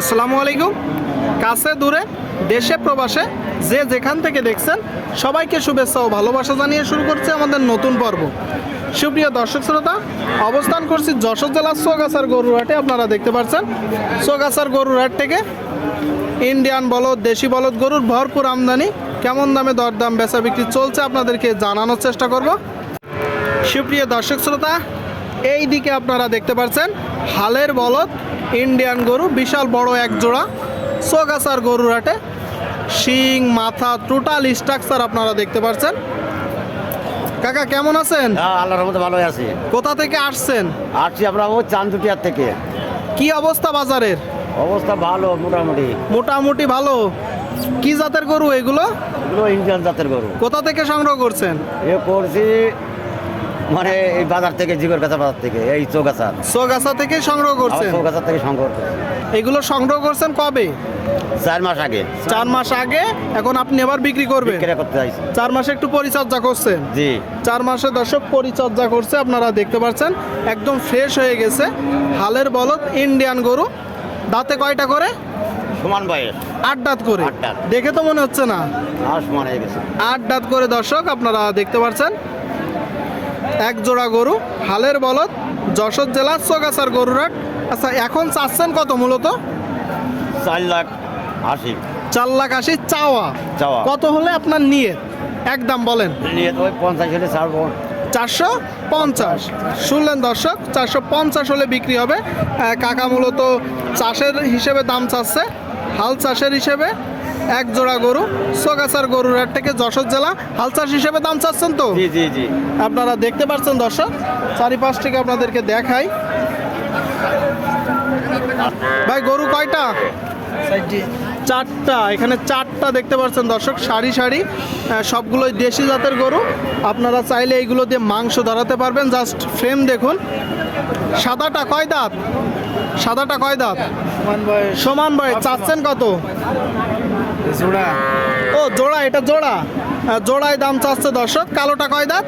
আসসালামু আলাইকুম। কাছে দূরে, দেশে, প্রবাসে যে যেখান থেকে দেখছেন, সবাইকে শুভেচ্ছা ও ভালোবাসা জানিয়ে শুরু করছে আমাদের নতুন পর্ব। সুপ্রিয় দর্শক শ্রোতা, অবস্থান করছি যশোর জেলার সোগাছার গরুরহাটে, আপনারা দেখতে পাচ্ছেন। সোগাছার গরুরহাট থেকে ইন্ডিয়ান বলদ, দেশি বলদ গরুর ভরপুর আমদানি কেমন দামে দরদাম বেচা বিক্রি চলছে আপনাদেরকে জানানোর চেষ্টা করব। সুপ্রিয় দর্শক শ্রোতা এই দিকে আপনারা দেখতে পাচ্ছেন, হালের বলদ ইন্ডিয়ান গরু বিশাল বড় এক জোড়া সোগাছার গরুর হাটে। শিং মাথা টোটাল স্ট্রাকচার আপনারা দেখতে পাচ্ছেন কাকা কেমন আছেন? হ্যাঁ আল্লাহর মধ্যে ভালোই আছি। কোথা থেকে আসছেন? আসছি আমরা ও চান্দুটিয়ার থেকে। কি অবস্থা বাজারের? অবস্থা ভালো মোটামুটি। মোটামুটি ভালো। কি জাতের গরু এগুলো? এগুলো ইন্ডিয়ান জাতের গরু। কোথা থেকে সংগ্রহ করছেন? এ করছি মানে এই বাজার থেকে জিগর কাছা বাজার থেকে এই চৌগাছা। সোগাছা থেকে সংগ্রহ করছেন? চৌগাছা থেকে সংগ্রহ করছি। এগুলো সংগ্রহ করছেন কবে? চার মাস আগে। চার মাস আগে এখন আপনি এবার বিক্রি করবেন? বিক্রি করতে চাইছি। চার মাসে একটু পরিচর্যা করছেন? জি। চার মাসে দর্শক পরিচর্যা করছে আপনারা দেখতে পাচ্ছেন একদম ফ্রেশ হয়ে গেছে। হালের বলদ ইন্ডিয়ান গরু। দাঁতে কয়টা করে? সমান বয়স। আট দাঁত করে। আট দাঁত। দেখে তো মনে হচ্ছে না। আর সমান হয়ে গেছে। আট দাঁত করে দর্শক আপনারা দেখতে পাচ্ছেন এক জোড়া গরু হালের বলদ যশোর জেলার চোগাছার গরুরাট আচ্ছা এখন চাচ্ছেন কত মূলত? চার লাখ আশি। চার লাখ আশি চাওয়া। চাওয়া। কত হলে আপনার নিয়ে একদম বলেন। নিয়ে ওই পঞ্চাশ হলে ছাড়বো। চারশো পঞ্চাশ। শুনলেন দর্শক চারশো পঞ্চাশ হলে বিক্রি হবে। কাকা মূলত চাষের হিসেবে দাম চাচ্ছে হাল চাষের হিসেবে। এক জোড়া গরু সোগাছার গরুর হাট থেকে যশোর জেলা হাল চাষ হিসেবে দাম চাচ্ছেন তো? জি জি জি। আপনারা দেখতে পাচ্ছেন দর্শক চারিপাশ থেকে আপনাদেরকে দেখাই। ভাই গরু কয়টা? চারটা। এখানে চারটা দেখতে পাচ্ছেন দর্শক সারি সারি সবগুলোই দেশি জাতের গরু। আপনারা চাইলে এইগুলো দিয়ে মাংস ধরাতে পারবেন জাস্ট ফ্রেম দেখুন। সাদাটা কয় দাঁত? সাদাটা কয় দাঁত? সমান বয়স চাচ্ছেন কত? জোড়া। ও জোড়া এটা জোড়া। জোড়ায় দাম চাচ্ছে দর্শক কালোটা কয় দাঁত?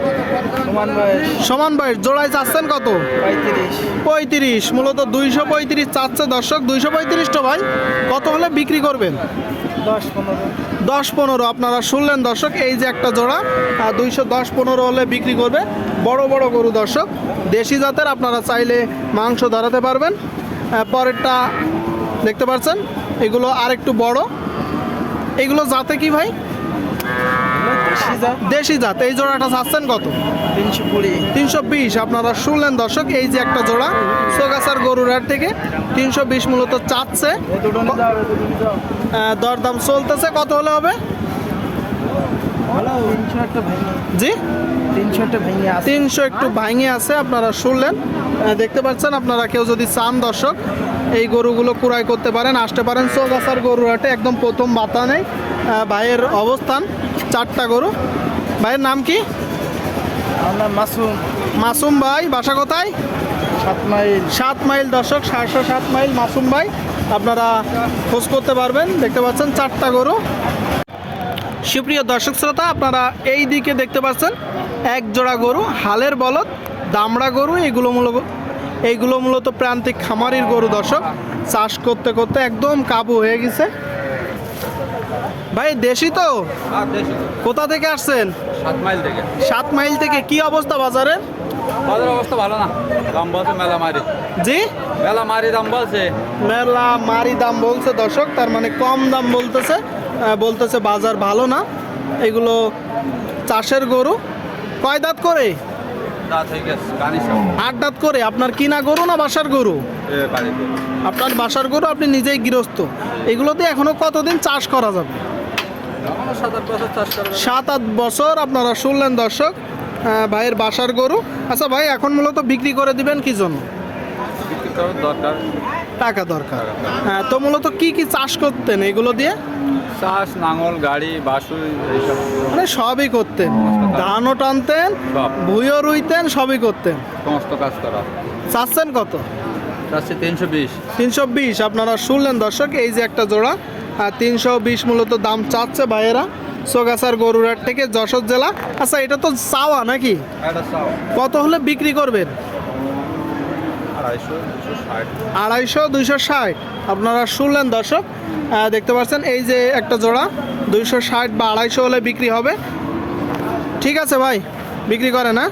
সমান বয়স। জোড়ায় চাচ্ছেন কত? পঁয়ত্রিশ। মূলত দুইশো পঁয়ত্রিশ চাচ্ছে দর্শক দুইশো পঁয়ত্রিশটা ভাই কত হলে বিক্রি করবেন? দশ পনেরো। দশ পনেরো আপনারা শুনলেন দর্শক এই যে একটা জোড়া দুইশো দশ পনেরো হলে বিক্রি করবে। বড় বড় গরু দর্শক দেশি জাতের আপনারা চাইলে মাংস ধরাতে পারবেন। পরেরটা দেখতে পাচ্ছেন এগুলো আর একটু বড়। এগুলো জাতে কি ভাই? দেশি জাত। এই জোড়াটা চাচ্ছেন কত? তিনশো কুড়ি। তিনশো বিশ। আপনারা শুনলেন দর্শক এই যে একটা জোড়া সোগাছার গরুর হাট থেকে তিনশো বিশ মূলত চাচ্ছে। দরদাম চলতেছে। কত হলে হবে? জি? তিনশো একটু ভাঙে আছে। আপনারা শুনলেন। দেখতে পাচ্ছেন আপনারা কেউ যদি চান দর্শক এই গরুগুলো কুড়াই করতে পারেন আসতে পারেন। চৌগাছার গরুর হাটে একদম প্রথম বাতা নেই। ভাইয়ের অবস্থান চারটা গরু। ভাইয়ের নাম কি? মাসুম। মাসুম ভাই বাসা কোথায়? সাত মাইল। সাত মাইল দর্শক সাতশো সাত মাইল। মাসুম ভাই আপনারা খোঁজ করতে পারবেন। দেখতে পাচ্ছেন চারটা গরু। সুপ্রিয় দর্শক শ্রোতা আপনারা এই দিকে দেখতে পাচ্ছেন এক জোড়া গরু হালের বলদ দামড়া গরু এগুলো মূলত এইগুলো মূলত প্রান্তিক খামারির গরু দর্শক। চাষ করতে করতে একদম কাবু হয়ে গেছে। ভাই দেশি তো? কোথা থেকে আসছেন? সাত মাইল থেকে। সাত মাইল থেকে কি অবস্থা বাজারের বাজার অবস্থা ভালো না। দাম বলছে মেলা মারি জি? মেলা মারি দাম বলছে। মেলা মারি দাম বলছে দর্শক তার মানে কম দাম বলতেছে বলতেছে বাজার ভালো না। এগুলো চাষের গরু। কয় দাঁত করে? আট দাঁত করে? আপনার কিনা গরু না বাসার গরু? আপনার বাসার গরু আপনি নিজেই গৃহস্থ। এগুলোতে এখনও কতদিন চাষ করা যাবে? সাত আট বছর আপনারা শুনলেন দর্শক ভাইয়ের বাসার গরু। আচ্ছা ভাই এখন মূলত বিক্রি করে দিবেন কি জন্য? দরকার। টাকা দরকার। হ্যাঁ তো মূলত কি কি চাষ করতেন এগুলো দিয়ে? চাষ নাঙল গাড়ি বাসু এইসব। মানে সবই করতেন। ধানও টানতেন। ভুইও রুইতেন সবই করতেন। সমস্ত কাজ করা। চাচ্ছেন কত? চাচ্ছি তিনশো বিশ। তিনশো বিশ আপনারা শুনলেন দর্শক এই যে একটা জোড়া আর তিনশো বিশ মূলত দাম চাচ্ছে ভাইয়েরা সোগাছার গরুরাট থেকে যশোর জেলা। আচ্ছা এটা তো চাওয়া নাকি? কত হলে বিক্রি করবেন? আড়াইশো দুইশো ষাট। আপনারা শুনলেন দর্শক দেখতে পাচ্ছেন এই যে একটা জোড়া দুইশো ষাট বা আড়াইশো হলে বিক্রি হবে। ঠিক আছে ভাই বিক্রি করে না